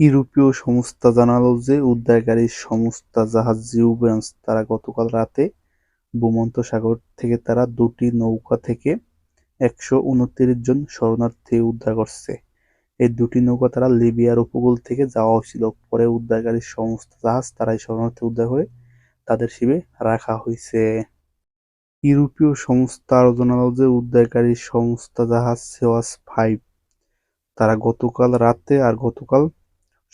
ইউরোপীয় সংস্থা জানালো যে, উদ্ধারকারী সংস্থা জাহাজ জিউব্রান্স, তারা গতকাল রাতে ভূমন্ত সাগর থেকে তারা দুটি নৌকা থেকে একশো উনত্রিশ জন শরণার্থী উদ্ধার করছে। এই দুটি নৌকা তারা লিবিয়ার উপকূল থেকে যাওয়া হয়েছিল। পরে উদ্ধারকারী সংস্থা জাহাজ তারা এই শরণার্থী উদ্ধার করে তাদের শিবে রাখা হয়েছে। ইউরোপীয় সংস্থা আরও জানালো যে, উদ্ধারকারী সংস্থা জাহাজ সেওয়াস ফাইভ, তারা গতকাল রাতে আর গতকাল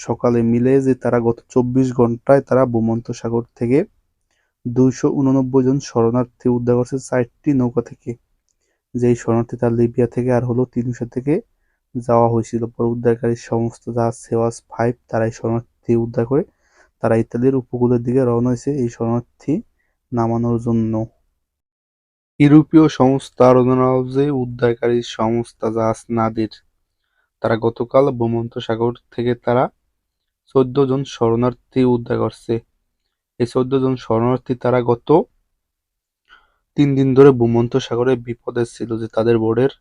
সকালে মিলে যে তারা গত চব্বিশ ঘন্টায় তারা ভূমধ্যসাগর থেকে দুইশো উননব্বই জন শরণার্থী উদ্ধার করছে চারটি নৌকা থেকে। যেই শরণার্থী তার লিবিয়া থেকে আর হলো তিনশো থেকে যাওয়া হয়েছিল। পরে উদ্ধারকারী সমস্ত জাহাজ সেওয়াস ফাইভ তারা এই শরণার্থী উদ্ধার করে তারা ইতালির উপকূলের দিকে রওনা হয়েছে এই শরণার্থী নামানোর জন্য। ইউরোপীয় সংস্থা যে উদ্ধারকারী সংস্থা জাহাজ, নাদির, তারা গতকাল ভূমধ্যসাগর থেকে তারা চোদ্দ জন শরণার্থী উদ্ধার করছে। এই চোদ্দ জন শরণার্থী তারা গত তিন দিন ধরে ভূমন্ত সাগরে বিপদে ছিল যে তাদের বোর্ডের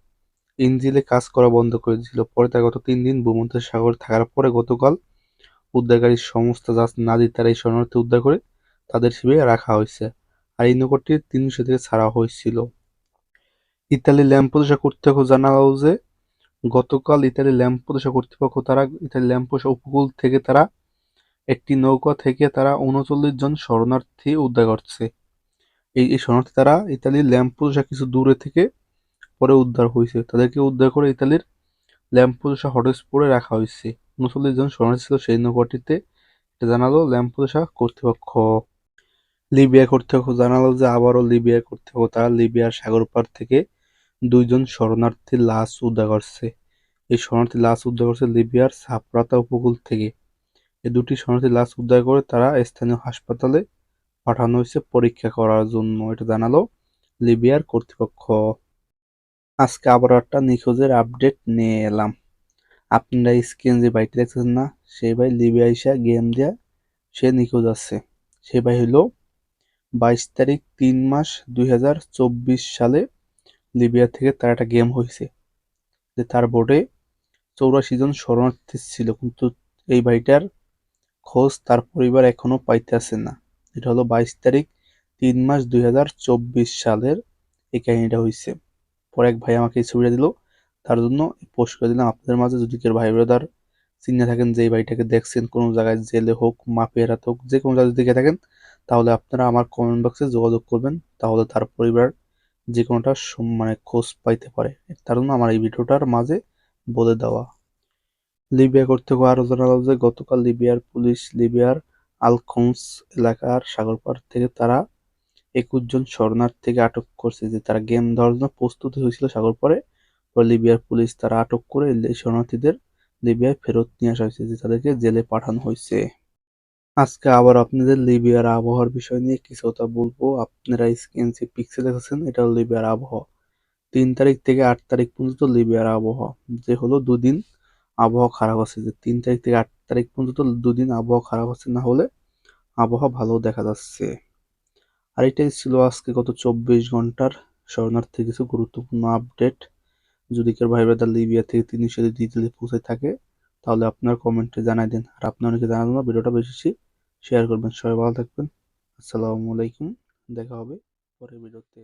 ইঞ্জিলে কাজ করা বন্ধ করে দিয়েছিল। পরে তারা গত তিন দিন ভূমধ্যসাগর থাকার পরে গতকাল উদ্ধারকারী সংস্থা জাহাজ নাদি তারা এই শরণার্থী উদ্ধার করে তাদের শিবিরে রাখা হয়েছে আর এই নৌকাটি তিনশো থেকে ছাড়া হয়েছিল। ইতালি ল্যাম্পোদোসা কর্তৃপক্ষ জানালো যে গতকাল ইতালি ল্যাম্পোদোসা কর্তৃপক্ষ, তারা ইতালি ল্যাম্পোসা উপকূল থেকে তারা একটি নৌকা থেকে তারা উনচল্লিশ জন শরণার্থী উদ্ধার করছে। এই এই শরণার্থী তারা ইতালির ল্যাম্পোদোসা কিছু দূরে থেকে পরে উদ্ধার হয়েছে। তাদেরকে উদ্ধার করে ইতালির ল্যাম্পোদোসা হটস্পটে রাখা হয়েছে। উনচল্লিশ জন শরণার্থী ছিল সেই নৌকাটিতে। এটা জানালো ল্যাম্পোদোসা কর্তৃপক্ষ। লিবিয়া কর্তৃপক্ষ জানালো যে আবারও লিবিয়া কর্তৃপক্ষ, তারা লিবিয়ার সাগর পার থেকে দুইজন শরণার্থীর লাশ উদ্ধার করছে। এই শরণার্থী লাশ উদ্ধার করছে লিবিয়ার সাপরাতা উপকূল থেকে। এই দুটি শরণার্থী লাশ উদ্ধার করে তারা স্থানীয় হাসপাতালে পাঠানো হয়েছে পরীক্ষা করার জন্য। এটা জানালো লিবিয়ার কর্তৃপক্ষ। আজকে আবার একটা নিখোঁজের আপডেট নিয়ে এলাম। আপনারা স্ক্রিন যে বাইকটি দেখতেছেন না সেই ভাই লিবিয়া এসে গেম দেয়া সে নিখোঁজ আছে। সে ভাই হলো বাইশ তারিখ তিন মাস দুই হাজার চব্বিশ সালে লিবিয়া থেকে তার একটা গেম হয়েছে, যে তার বোর্ডে চৌরাশি জন শরণার্থী ছিল, কিন্তু এই ভাইটার খোঁজ তার পরিবার এখনও পাইতেছে না। এটা হলো বাইশ তারিখ, তিন মাস দুই হাজার চব্বিশ সালের এই কাহিনীটা হয়েছে পরে এক ভাই আমাকে এই ছবিটা দিল, তার জন্য পোস্ট করে দিলাম। আপনাদের মাঝে যদি কেউ ভাই ব্রাদার চিনে থাকেন যে এই ভাইটাকে দেখছেন, কোনো জায়গায় জেলে হোক, মাফিয়ার হোক, যে কোনো জায়গায় দেখে থাকেন, তাহলে আপনারা আমার কমেন্ট বক্সে যোগাযোগ করবেন, তাহলে তার পরিবার যে কোনোটা মানে খোঁজ পাইতে পারে। তার জন্য আমার এই ভিডিওটার মাঝে বলে দেওয়া। লিবিয়া কর্তৃপক্ষ আরও জানালো যে, গতকাল লিবিয়ার পুলিশ লিবিয়ার আলখোমস এলাকার সাগরপার থেকে তারা একুশ জন শরণার্থীকে আটক করছে যে, তারা গেম ধরার জন্য প্রস্তুত হয়েছিল সাগর পরে পরে লিবিয়ার পুলিশ তারা আটক করে শরণার্থীদের লিবিয়ায় ফেরত নিয়ে আসা হয়েছে যে, তাদেরকে জেলে পাঠানো হয়েছে। আজকে আবার আপনাদের লিবিয়ার আবহাওয়ার বিষয় নিয়ে কিছু কথা বলব। আপনারা স্ক্রিন পিক্সেল দেখেছেন এটা হলো লিবিয়ার আবহাওয়া। তিন তারিখ থেকে আট তারিখ পর্যন্ত লিবিয়ার আবহাওয়া। যে হলো দুদিন আবহাওয়া খারাপ আছে। যে তিন তারিখ থেকে আট তারিখ পর্যন্ত দুদিন আবহাওয়া খারাপ আছে, না হলে আবহাওয়া ভালো দেখা যাচ্ছে। আর এটাই ছিল আজকে গত চব্বিশ ঘণ্টার শরণার্থী কিছু গুরুত্বপূর্ণ আপডেট যদি কেউ ভাই ব্রাদার লিবিয়া থেকে তিনি যদি দিতে পৌঁছে থাকে, তাহলে আপনার কমেন্টে জানাই দিন। আর আপনার অনেকে জানাবেন না, ভিডিওটা বেশি শেয়ার করবেন। সবাই ভালো থাকবেন। আসসালামু আলাইকুম। দেখা হবে পরের ভিডিওতে।